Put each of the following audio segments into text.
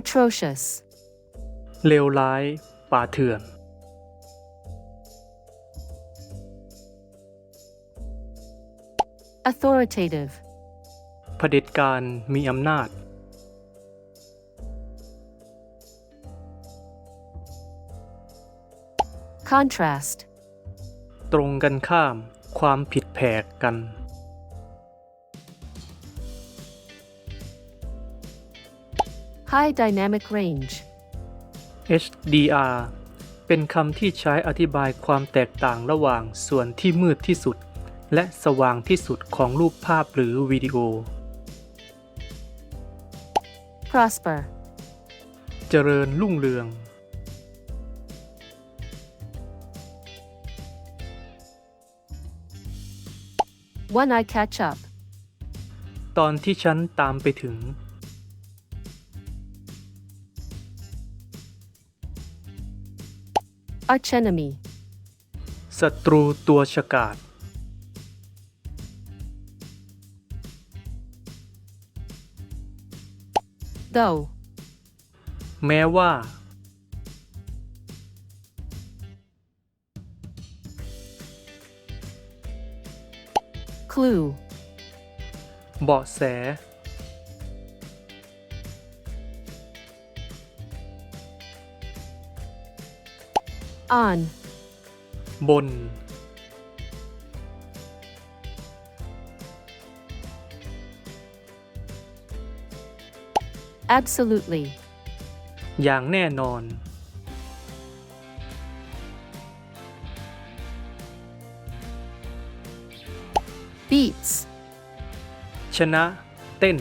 atrocious, เลวร้าย ป่าเถื่อน authoritative, เผด็จการมีอำนาจ contrast, ตรงกันข้าม ความผิดแผกกัน high dynamic range, HDR เป็นคำที่ใช้อธิบายความแตกต่างระหว่างส่วนที่มืดที่สุด และสว่างที่สุดของรูปภาพหรือวิดีโอ prosper, เจริญรุ่งเรือง one eye catch up, ตอนที่ฉันตามไปถึง archenemy, ศัตรูตัวฉกาจ though, แม้ว่า clue, เบาะแส on, บน absolutely, อย่างแน่นอน beats, ชนะ เต้น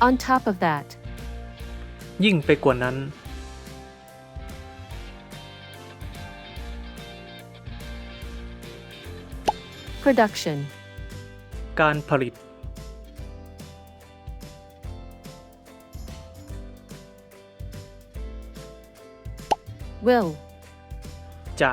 on top of that, ยิ่งไปกว่านั้น production, การผลิต will, จะ